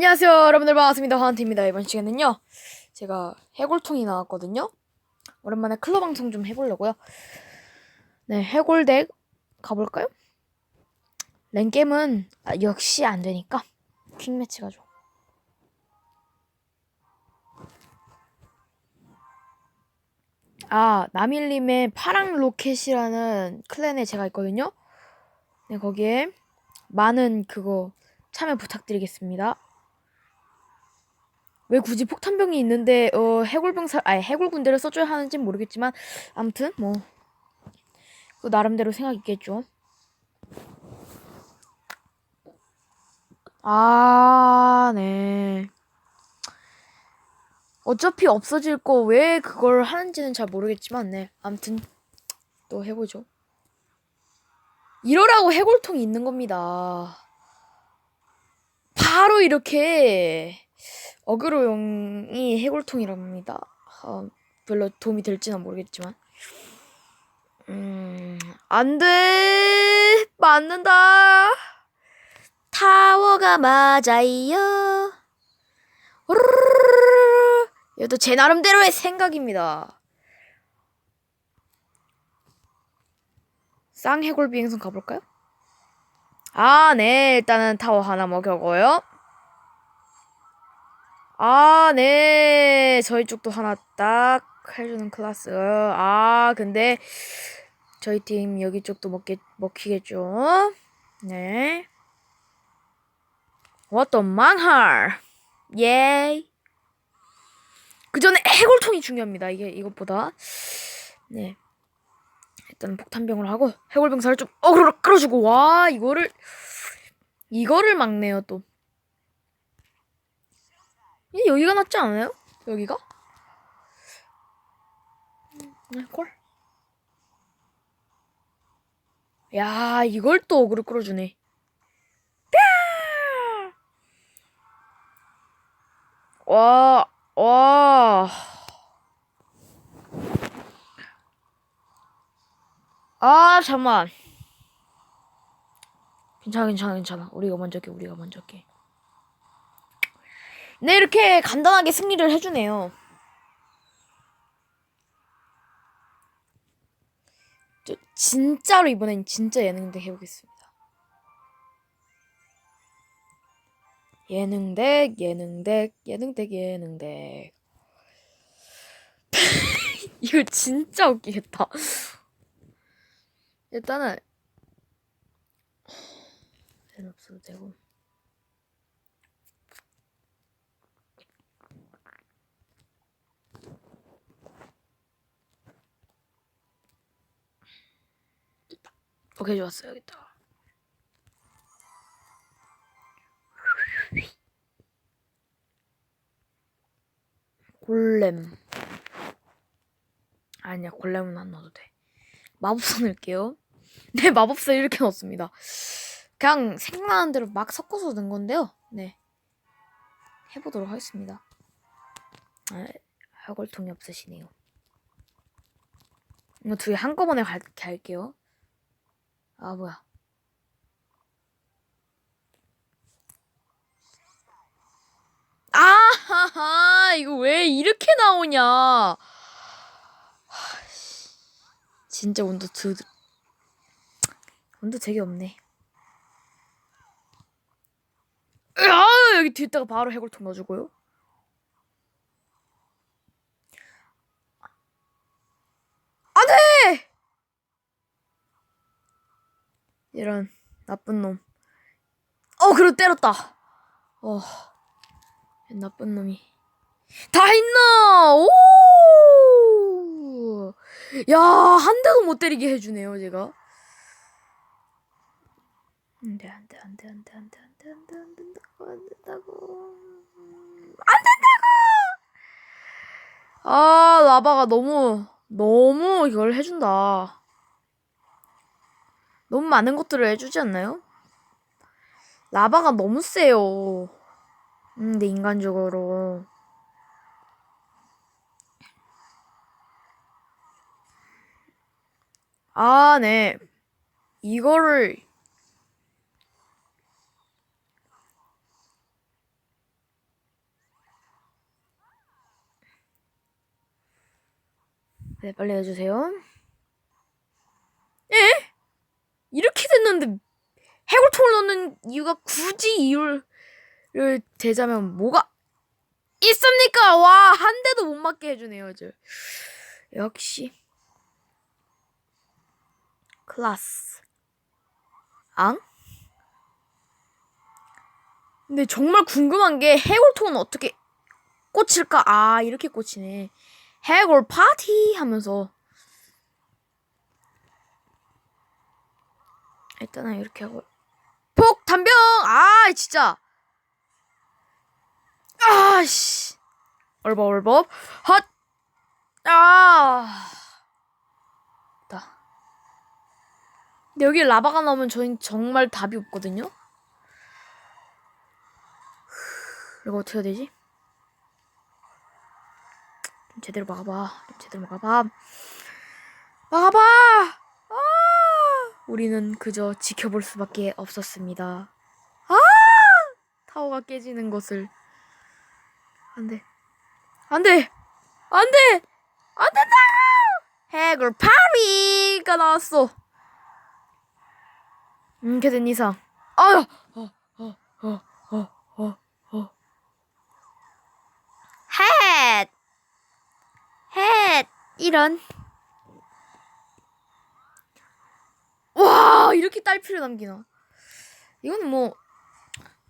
안녕하세요 여러분들. 반갑습니다. 화한티입니다. 이번 시간은요 제가 해골통이 나왔거든요. 오랜만에 클럽 방송 좀 해보려고요. 네 해골덱 가볼까요? 랭겜은 아, 역시 안 되니까 퀵매치 가죠 아 나밀님의 파랑 로켓이라는 클랜에 제가 있거든요. 네 거기에 많은 그거 참여 부탁드리겠습니다 왜 굳이 폭탄병이 있는데 어 해골병사 아니 해골 군대를 써줘야 하는지 는 모르겠지만 아무튼 뭐 그 나름대로 생각 있겠죠. 아, 네. 어차피 없어질 거 왜 그걸 하는지는 잘 모르겠지만 네. 아무튼 또 해보죠. 이러라고 해골통이 있는 겁니다. 바로 이렇게 어그로용이 해골통이랍니다. 어, 별로 도움이 될지는 모르겠지만. 음, 안 돼! 맞는다! 타워가 맞아요. 이것도 제 나름대로의 생각입니다. 쌍해골 비행선 가볼까요? 아, 네. 일단은 타워 하나 먹여고요. 아, 네. 저희 쪽도 하나 딱 해주는 클래스. 아, 근데 저희 팀 여기 쪽도 먹겠, 먹히겠죠? 네. 어떤 망할. 예. 그 전에 해골통이 중요합니다. 이게 이것보다. 네. 일단 폭탄병을 하고 해골병사를 좀 어그로 끌어주고 와 이거를 이거를 막네요 또. 이 여기가 낫지 않아요? 여기가? 네, 콜. 야, 이걸 또 어그로 끌어주네. 와, 와. 아, 잠만. 괜찮아, 괜찮아, 괜찮아. 우리가 먼저 할게, 우리가 먼저 할게. 네, 이렇게 간단하게 승리를 해주네요. 저 진짜로 이번엔 진짜 예능대 해보겠습니다. 예능덱, 예능덱, 예능덱, 예능덱. 이거 진짜 웃기겠다. 일단은 얘는 없어도 되고. 오케이 좋았어 여기 있다. 골렘 아니야 골렘은 안 넣어도 돼. 마법사 넣을게요. 네 마법사 이렇게 넣습니다. 그냥 생각나는 대로 막 섞어서 넣은 건데요. 네 해보도록 하겠습니다. 아, 해골통이 없으시네요. 이거 둘이 한꺼번에 갈, 갈게요. 아 뭐야. 아하하 이거 왜 이렇게 나오냐. 진짜 온도 드 온도 되게 없네. 아 여기 뒤에다가 바로 해골통 넣어주고요. 안돼 이런 나쁜 놈. 어, 그리고 때렸다. 어, 나쁜 놈이. 다 했나? 오! 야, 한 대도 못 때리게 해주네요, 제가. 안 돼, 안 돼, 안 돼, 안 돼, 안 돼, 안 돼, 안 돼, 안 된다고, 안 된다고. 안 된다고! 아, 라바가 너무, 너무 이걸 해준다. 너무 많은 것들을 해주지 않나요? 라바가 너무 세요. 음, 근데 인간적으로 아, 네. 이거를 네, 빨리 해주세요. 예? 이렇게 됐는데 해골통을 넣는 이유가 굳이 이유를 대자면 뭐가 있습니까? 와, 한 대도 못 맞게 해주네요, 저. 역시. 클라스. 앙? 근데 정말 궁금한 게 해골통은 어떻게 꽂힐까? 아, 이렇게 꽂히네. 해골 파티 하면서. 일단은 이렇게 하고. 폭 단병! 아, 진짜. 아, 씨. 얼버, 얼버. 헛! 아. 다. 여기 라바가 나오면 저희 정말 답이 없거든요? 이거 어떻게 해야 되지? 좀 제대로 막아봐. 좀 제대로 막아봐. 막아봐! 아! 우리는 그저 지켜볼 수밖에 없었습니다. 아! 타워가 깨지는 것을. 안 돼. 안 돼! 안 돼! 안 된다! 해골 파리가 나왔어. 음, 이렇게 된 이상. 아유! 어, 어, 어, 어, 어, 어. 헷! 헷! 이런. 와, 이렇게 딸피를 남기나. 이건 뭐,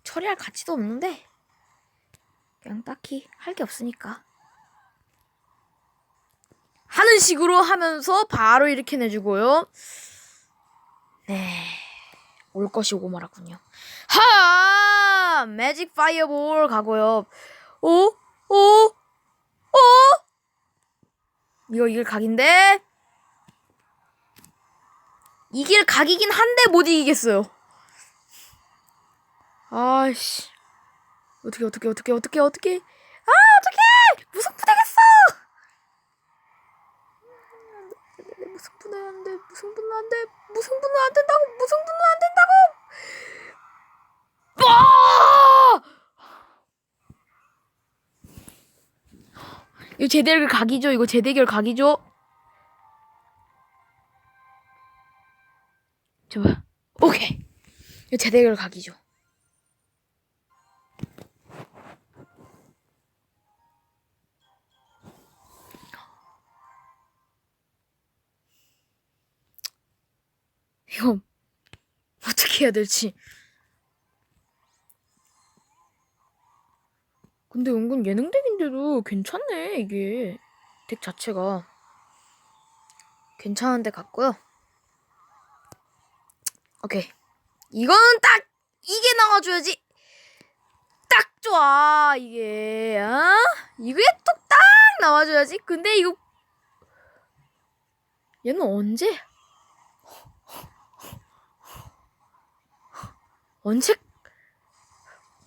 처리할 가치도 없는데, 그냥 딱히 할 게 없으니까. 하는 식으로 하면서 바로 이렇게 내주고요. 네. 올 것이 오고 말았군요. 하! 매직 파이어볼 가고요. 오? 오? 오? 이거 이길 각인데? 이길 각이긴 한데 못 이기겠어요. 아이씨. 어떻게 어떻게 어떻게 어떻게 어떻게 아 어떻게 무승부 되겠어 무승부는 안 돼 무승부는 안 돼 무승부는 안 된다고 무승부는 안 된다고 아! 이거 재대결 각이죠 이거 재대결 각이죠 저봐 오케이. 이거 재대결 각이죠. 이거 어떻게 해야 될지. 근데 은근 예능 덱인데도 괜찮네 이게. 덱 자체가. 괜찮은 데 같고요. 오케이 이거는 딱 이게 나와줘야지. 딱 좋아 이게 아 이게 뚝딱 나와줘야지. 근데 이거 얘는 언제? 언제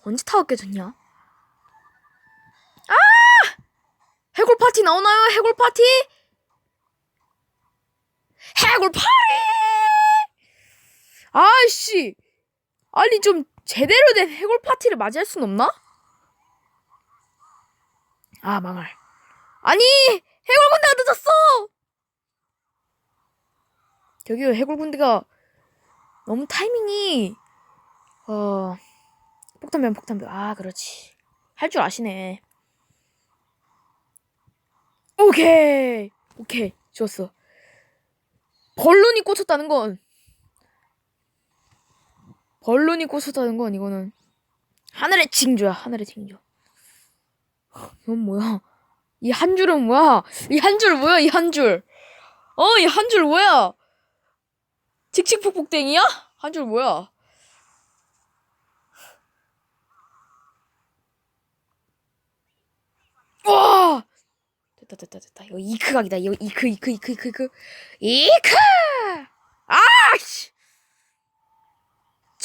언제 타워 깨졌냐? 아! 해골 파티 나오나요? 해골 파티? 해골 파티! 아씨, 아니 좀 제대로 된 해골 파티를 맞이할 순 없나? 아 망할. 아니 해골 군대가 늦었어. 저기요 해골 군대가 너무 타이밍이 어, 폭탄병, 폭탄병. 아, 그렇지. 할 줄 아시네. 오케이. 오케이. 좋았어. 벌룬이 꽂혔다는 건, 벌룬이 꽂혔다는 건, 이거는, 하늘의 징조야, 하늘의 징조. 이건 뭐야? 이 한 줄은 뭐야? 이 한 줄 뭐야, 이 한 줄? 어, 이 한 줄 뭐야? 칙칙폭폭땡이야? 한 줄 뭐야? 와! 됐다 됐다 됐다. 이거 이크 각이다. 이거 이크 이크 이크 이크 이크 이크. 아씨.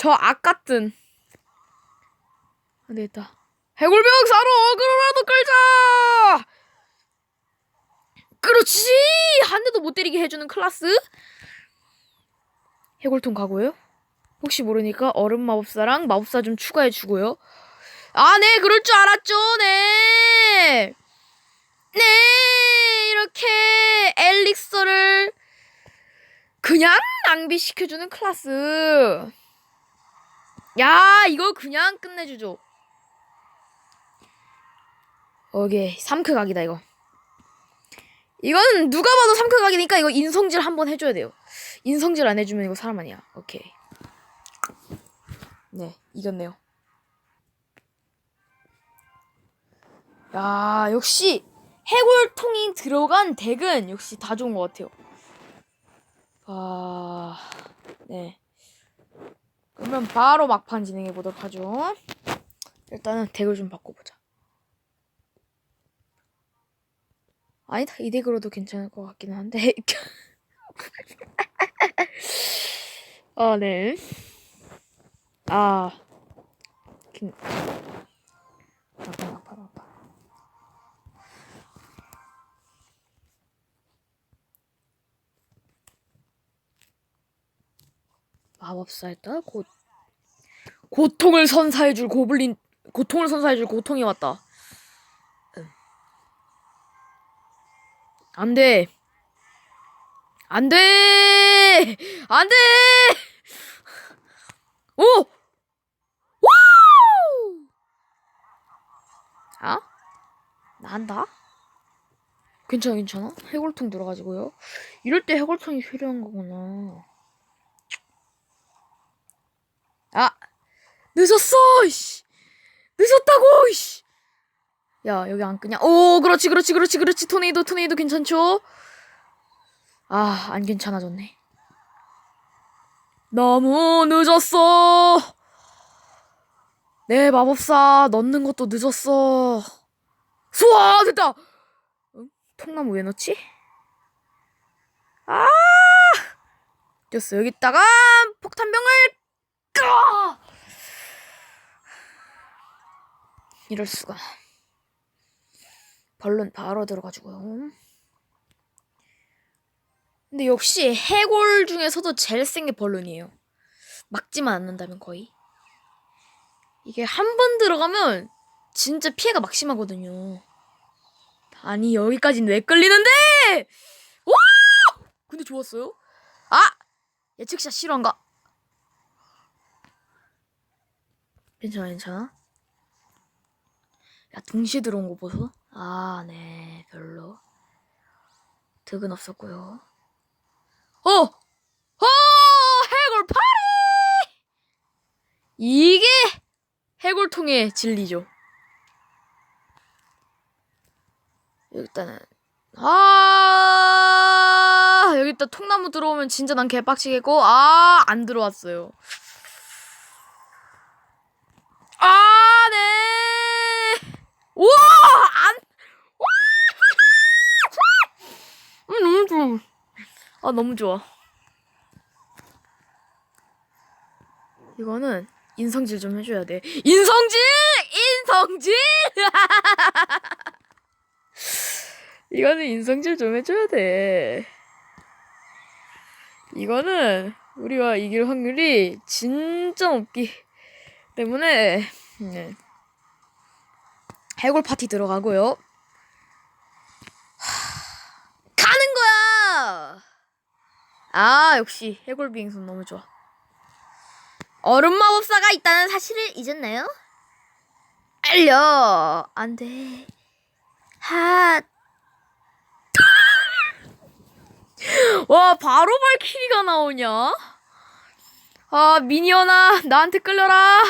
저 아까뜬. 안 되겠다. 해골병 사로 어그로라도 끌자. 그렇지. 한 대도 못 때리게 해주는 클라스. 해골통 가고요. 혹시 모르니까 얼음 마법사랑 마법사 좀 추가해 주고요. 아, 네, 그럴 줄 알았죠, 네. 네, 이렇게 엘릭서를 그냥 낭비시켜주는 클라스. 야, 이거 그냥 끝내주죠. 오케이, 3크 각이다, 이거. 이건 누가 봐도 3크 각이니까 이거 인성질 한번 해줘야 돼요. 인성질 안 해주면 이거 사람 아니야. 오케이. 네, 이겼네요. 야, 역시 해골통이 들어간 덱은 역시 다 좋은 것 같아요. 아, 네. 그러면 바로 막판 진행해 보도록 하죠. 일단은 덱을 좀 바꿔보자. 아니다, 이 덱으로도 괜찮을 것 같기는 한데. 아, 네. 아, 긴... 아파, 아파, 아파. 마법사였다. 곧 고통을 선사해줄 고블린 고통을 선사해줄 고통이 왔다. 음. 안돼. 안 돼. 안 돼. 오. 와우. 아? 난다? 괜찮아 괜찮아. 해골통 들어가지고요. 이럴 때 해골통이 필요한 거구나. 아 늦었어 이씨. 늦었다고 이씨. 야 여기 안 끄냐? 오 그렇지 그렇지 그렇지 그렇지. 토네이도 토네이도 괜찮죠? 아 안 괜찮아졌네. 너무 늦었어. 내 마법사 넣는 것도 늦었어. 수아 됐다. 응? 통나무 왜 넣지? 아! 됐어 여기다가 폭탄병을 까! 이럴 수가. 벌룬 바로 들어가지고요. 근데 역시 해골 중에서도 제일 센 게 벌룬이에요. 막지만 않는다면 거의. 이게 한 번 들어가면 진짜 피해가 막심하거든요. 아니 여기까진 왜 끌리는데? 와! 근데 좋았어요? 아! 예측샷 실화인가? 괜찮아, 괜찮아. 야, 동시에 들어온 거 보소? 아, 네, 별로. 득은 없었고요. 어! 어! 해골 파리! 이게 해골통의 진리죠. 일단은 아 여기다 통나무 들어오면 진짜 난 개빡치겠고 아 안 들어왔어요. 아, 네. 우와! 안, 와! 음, 너무 좋아. 아, 너무 좋아. 이거는 인성질 좀 해줘야 돼. 인성질! 인성질! 이거는 인성질 좀 해줘야 돼. 이거는 우리가 이길 확률이 진짜 높기 때문에 네. 해골 파티 들어가고요. 하, 가는 거야. 아 역시 해골 비행선 너무 좋아. 얼음 마법사가 있다는 사실을 잊었나요? 알려 안 돼. 하. 와 바로 발키리가 나오냐? 아 미니언아 나한테 끌려라.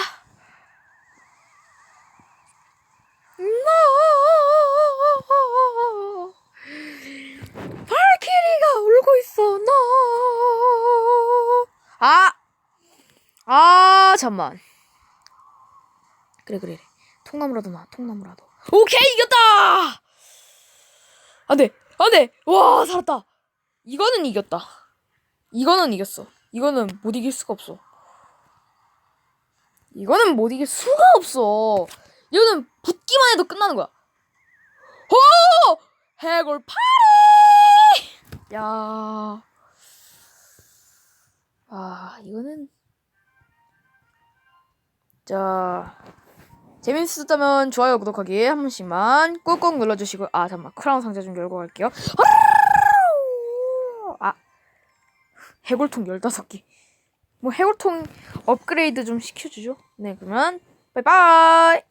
너 잠만. 그래 그래 그래. 통나무라도 나 통나무라도. 오케이 이겼다. 안돼 안돼 와 살았다. 이거는 이겼다. 이거는 이겼어. 이거는 못 이길 수가 없어. 이거는 못 이길 수가 없어. 이거는 붙기만 해도 끝나는 거야. 오! 해골 파리! 야. 아, 이거는 자. 재밌었다면 좋아요, 구독하기 한 번씩만 꾹꾹 눌러주시고 아 잠깐만 크라운 상자 좀 열고 갈게요. 아 해골통 15개. 뭐 해골통 업그레이드 좀 시켜주죠. 네 그러면 바이바이.